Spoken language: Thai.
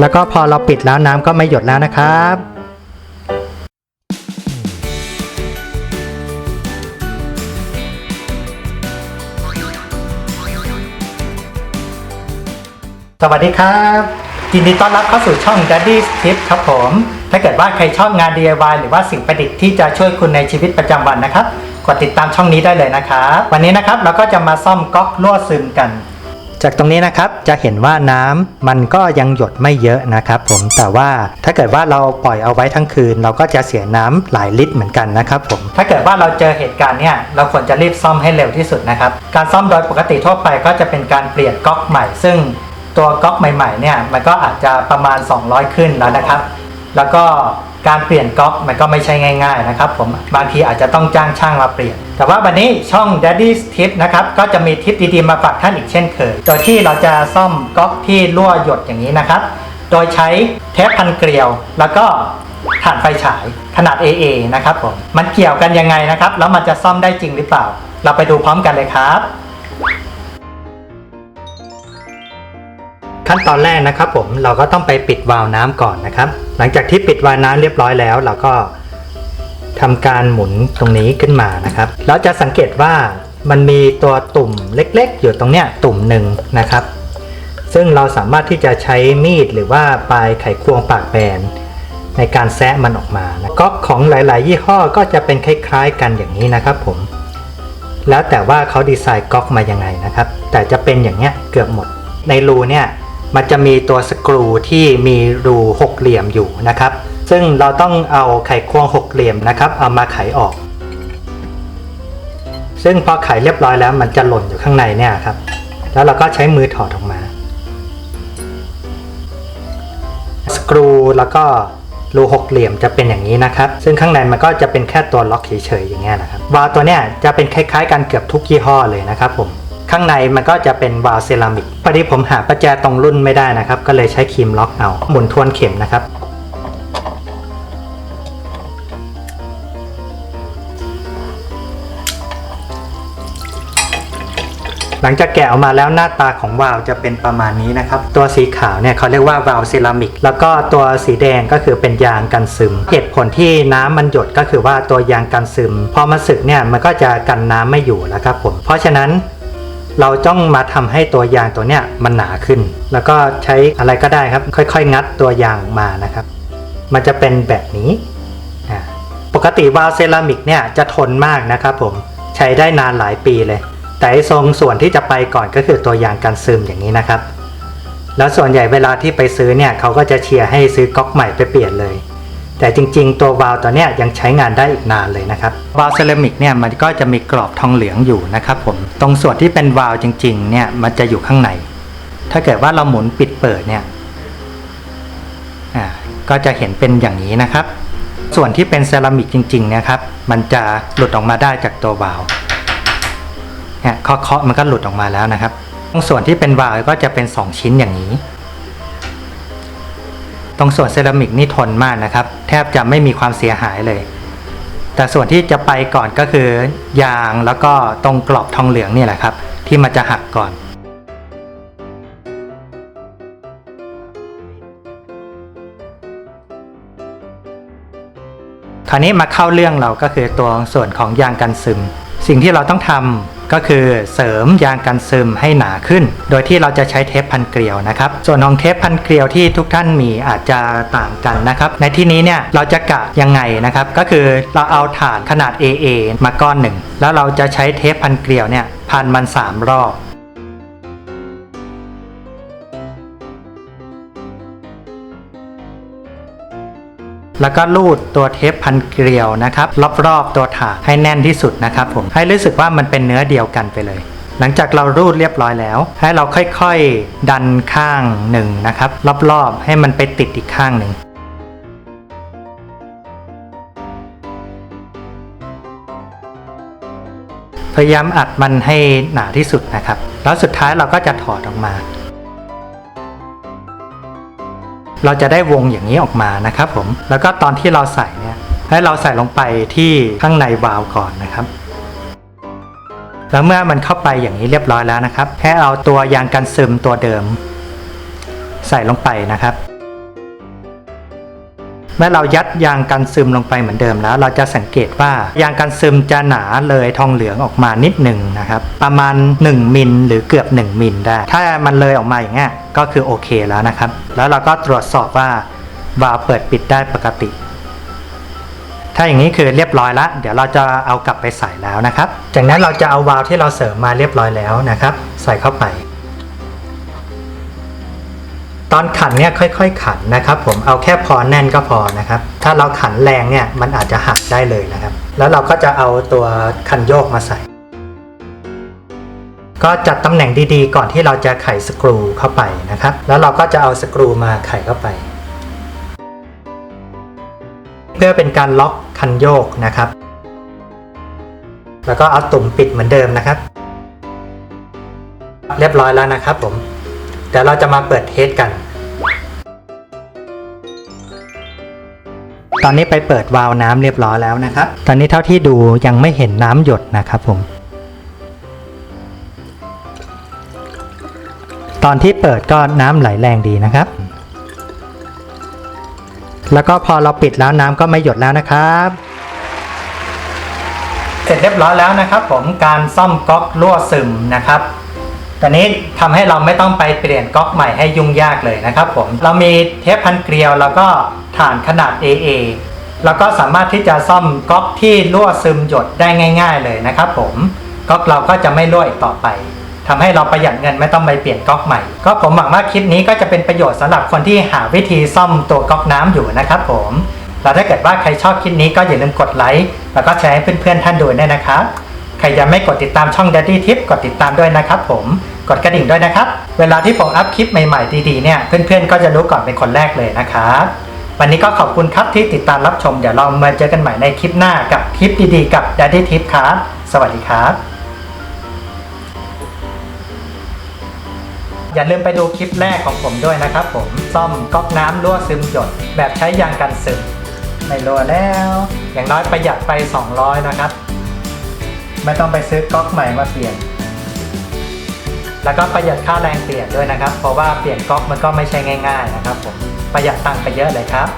แล้วก็พอเราปิดแล้วน้ำก็ไม่หยดแล้วนะครับสวัสดีครับยินดีต้อนรับเข้าสู่ช่อง Daddy's Tip ครับผม ถ้าเกิดว่าใครชอบงาน DIY หรือว่าสิ่งประดิษฐ์ที่จะช่วยคุณในชีวิตประจำวันนะครับ กดติดตามช่องนี้ได้เลยนะครับ วันนี้นะครับเราก็จะมาซ่อมก๊อกรั่วซึมกัน จากตรงนี้นะครับจะเห็นว่าน้ำมันก็ยังหยดไม่เยอะนะครับ ผมแต่ว่าถ้าเกิดว่าเราปล่อยเอาไว้ทั้งคืน เราก็จะเสียน้ำหลายลิตรเหมือนกันนะครับผมถ้าเกิดว่าเราเจอเหตุการณ์เนี่ยเราควรจะรีบซ่อมให้เร็วที่สุดนะครับ การซ่อมโดยปกติทั่วไปก็จะเป็นการเปลี่ยนก๊อกใหม่ ซึ่งตัวก๊อกใหม่ๆเนี่ยมันก็อาจจะประมาณ 200 ขึ้นแล้วนะครับ แล้วก็ การเปลี่ยนก๊อกมันก็ไม่ใช่ง่าย ๆ นะครับผมบางทีอาจจะต้องจ้างช่างมาเปลี่ยน แต่ว่าวันนี้ช่อง Daddy's Tip นะครับก็จะมีทิปดีๆมาฝากท่านอีกเช่นเคย โดยที่เราจะซ่อมก๊อกที่รั่วหยดอย่างนี้นะครับ โดยใช้เทปพันเกลียว แล้วก็ถ่านไฟฉายขนาด AA นะครับผมมันเกี่ยวกันยังไงนะครับแล้วมันจะซ่อมได้จริงหรือเปล่า เราไปดูพร้อมกันเลยครับ ขั้นตอนแรกนะครับผมเราก็ต้องไปปิดวาล์วน้ำก่อนนะครับ หลังจากที่ปิดวาล์วน้ำเรียบร้อยแล้ว เราก็ทำการหมุนตรงนี้ขึ้นมานะครับแล้วจะสังเกตว่ามันมีตัวตุ่มเล็ก ๆ อยู่ตรงเนี้ยตุ่มหนึ่งนะครับ ซึ่งเราสามารถที่จะใช้มีดหรือว่าปลายไขควงปากแบนในการแซะมันออกมานะก๊อกของหลาย ๆ ยี่ห้อก็จะเป็นคล้ายๆ กันอย่างนี้นะครับผม แล้วแต่ว่าเขาดีไซน์ก๊อกมายังไงนะครับ แต่จะเป็นอย่างเนี้ยเกือบหมด ในรูเนี่ย มันจะมีตัวสกรูที่มีรูหกเหลี่ยมอยู่นะครับ ซึ่งเราต้องเอาไขควงหกเหลี่ยมนะครับ เอามาไขออก ซึ่งพอไขเรียบร้อยแล้วมันจะหล่นอยู่ข้างในเนี่ยครับ แล้วเราก็ใช้มือถอดออกมา สกรูแล้วก็รูหกเหลี่ยมจะเป็นอย่างนี้นะครับ ซึ่งข้างในมันก็จะเป็นแค่ตัวล็อกเฉยๆอย่างเงี้ยนะครับวาล์วตัวเนี้ยจะเป็นคล้ายๆกันเกือบทุกยี่ห้อเลยนะครับผม ข้างในมันก็จะเป็นวาล์วเซรามิกพอดีผมหาประแจตรงรุ่นไม่ได้นะครับ ก็เลยใช้ครีมล็อกเอาหมุนทวนเข็มนะครับหลังจากแกะออกมาแล้วหน้าตาของวาล์วจะเป็นประมาณนี้นะครับ ตัวสีขาวเนี่ยเขาเรียกว่าวาล์วเซรามิก แล้วก็ตัวสีแดงก็คือเป็นยางกันซึม เหตุผลที่น้ำมันหยดก็คือว่าตัวยางกันซึม พอมาสึกเนี่ยมันก็จะกันน้ำไม่อยู่แล้วครับผม เพราะฉะนั้น เราต้องมาทำให้ตัวยางตัวเนี้ยมันหนาขึ้น แล้วก็ใช้อะไรก็ได้ครับ ค่อยๆ งัดตัวยางมานะครับ มันจะเป็นแบบนี้ ปกติวาล์วเซรามิกเนี่ยจะทนมากนะครับผมใช้ได้นานหลายปีเลย แต่ทรงส่วนที่จะไปก่อนก็คือตัวยางกันซึมอย่างนี้นะครับ แล้วส่วนใหญ่เวลาที่ไปซื้อเนี่ยเขาก็จะเชียร์ให้ซื้อก๊อกใหม่ไปเปลี่ยนเลย แต่จริงๆ ตัววาล์วตัวเนี้ยยังใช้งานได้อีกนานเลยนะครับวาล์วเซรามิกเนี่ยมันก็จะมีกรอบทองเหลืองอยู่นะครับผมตรงส่วนที่เป็นวาล์วจริงๆเนี่ยมันจะอยู่ข้างใน ถ้าเกิดว่าเราหมุนปิดเปิดเนี่ยอ่าก็จะเห็นเป็นอย่างนี้นะครับ ส่วนที่เป็นเซรามิกจริงๆเนี่ยครับ มันจะหลุดออกมาได้จากตัววาล์วเนี่ยเคาะๆมันก็หลุดออกมาแล้วนะครับ ตรงส่วนที่เป็นวาล์วก็จะเป็น 2 ชิ้นอย่างนี้ ตรงส่วนเซรามิกนี่ทนมากนะครับ แทบจะไม่มีความเสียหายเลย แต่ส่วนที่จะไปก่อนก็คือยางแล้วก็ตรงกรอบทองเหลืองนี่แหละครับ ที่มันจะหักก่อนคราวนี้มาเข้าเรื่องเราก็คือตัวส่วนของยางกันซึม สิ่งที่เราต้องทำ ก็คือเสริมยางกันซึมให้หนาขึ้น โดยที่เราจะใช้เทปพันเกลียวนะครับ ส่วนของเทปพันเกลียวที่ทุกท่านมีอาจจะต่างกันนะครับ ในที่นี้เนี่ยเราจะกะยังไงนะครับ ก็คือเราเอาฐานขนาด AA มาก้อนหนึ่ง แล้วเราจะใช้เทปพันเกลียวเนี่ยพันมัน 3 รอบ แล้วก็ลูดตัวเทปพันเกลียวนะครับ รอบๆตัวถาดให้แน่นที่สุดนะครับผมให้รู้สึกว่ามันเป็นเนื้อเดียวกันไปเลย หลังจากเรารูดเรียบร้อยแล้ว ให้เราค่อยๆดันข้างหนึ่งนะครับ รอบๆ ให้มันไปติดอีกข้างหนึ่งพยายามอัดมันให้หนาที่สุดนะครับ แล้วสุดท้ายเราก็จะถอดออกมา เราจะได้วงอย่างนี้ออกมานะครับผม แล้วก็ตอนที่เราใส่เนี่ย ให้เราใส่ลงไปที่ข้างในวาล์วก่อนนะครับ แล้วเมื่อมันเข้าไปอย่างนี้เรียบร้อยแล้วนะครับ แค่เอาตัวยางกันซึมตัวเดิม ใส่ลงไปนะครับ เมื่อเรายัดยางกันซึมลงไปเหมือนเดิมแล้ว เราจะสังเกตว่ายางกันซึมจะหนาเลยทองเหลืองออกมานิดหนึ่งนะครับ ประมาณ 1มิลหรือเกือบ 1มิลได้ ถ้ามันเลยออกมาอย่างเงี้ยก็คือโอเคแล้วนะครับ แล้วเราก็ตรวจสอบว่าวาล์วเปิดปิดได้ปกติ ถ้าอย่างนี้คือเรียบร้อยแล้ว เดี๋ยวเราจะเอากลับไปใส่แล้วนะครับ จากนั้นเราจะเอาวาล์วที่เราเสริมมาเรียบร้อยแล้วนะครับ ใส่เข้าไป ตอนขันเนี่ยค่อยๆ ขันนะครับ ผมเอาแค่พอแน่นก็พอนะครับ ถ้าเราขันแรงเนี่ยมันอาจจะหักได้เลยนะครับ แล้วเราก็จะเอาตัวคันโยกมาใส่ ก็จัดตำแหน่งดีๆ ก่อนที่เราจะไขสกรูเข้าไปนะครับ แล้วเราก็จะเอาสกรูมาไขเข้าไป เพื่อเป็นการล็อกคันโยกนะครับ แล้วก็เอาตุ่มปิดเหมือนเดิมนะครับ เรียบร้อยแล้วนะครับผม เดี๋ยวเราจะมาเปิดเทสกัน ตอนนี้ไปเปิดวาล์วน้ำเรียบร้อยแล้วนะครับ ตอนนี้เท่าที่ดูยังไม่เห็นน้ำหยดนะครับผม ตอนที่เปิดก็น้ำไหลแรงดีนะครับ แล้วก็พอเราปิดแล้วน้ำก็ไม่หยดแล้วนะครับเสร็จเรียบร้อยแล้วนะครับ ผมการซ่อมก๊อกรั่วซึมนะครับ ตอนนี้ทำให้เราไม่ต้องไปเปลี่ยนก๊อกใหม่ให้ยุ่งยากเลยนะครับผม เรามีเทปพันเกลียวแล้วก็ฐานขนาด AA แล้วก็สามารถที่จะซ่อมก๊อกที่รั่วซึมหยดได้ง่าย ๆ เลยนะครับผมก๊อกเราก็จะไม่รั่วอีกต่อไปทำให้เราประหยัดเงินไม่ต้องไปเปลี่ยนก๊อกใหม่ ก็ผมหวังว่าคลิปนี้ก็จะเป็นประโยชน์สำหรับคนที่หาวิธีซ่อมตัวก๊อกน้ำอยู่นะครับผมแล้วถ้าเกิดว่าใครชอบคลิปนี้ก็อย่าลืมกดไลค์แล้วก็แชร์ให้เพื่อนๆท่านดูด้วยนะครับ ครยังไม่กดติดตามช่อง Daddy Tip กดติดตามด้วยนะครับผมกดกระดิ่งด้วยนะครับ เวลาที่ผมอัพคลิปใหม่ๆดีๆเนี่ย เพื่อนๆก็จะรู้ก่อนเป็นคนแรกเลยนะครับ วันนี้ก็ขอบคุณครับที่ติดตามรับชม เดี๋ยวเรามาเจอกันใหม่ในคลิปหน้ากับคลิปดีๆกับ Daddy Tip ครับ สวัสดีครับ อย่าลืมไปดูคลิปแรกของผมด้วยนะครับผม ซ่อมก๊อกน้ำรั่วซึมหยด แบบใช้ยางกันซึม ไม่รั่วแล้ว อย่างน้อยประหยัดไป 200 นะครับ ไม่ต้องไปซื้อก๊อกใหม่มาเปลี่ยน แล้วก็ประหยัดค่าแรงเปลี่ยนด้วยนะครับ เพราะว่าเปลี่ยนก๊อกมันก็ไม่ใช่ง่าย ๆ นะครับผมประหยัดตังค์ไปเยอะเลยครับ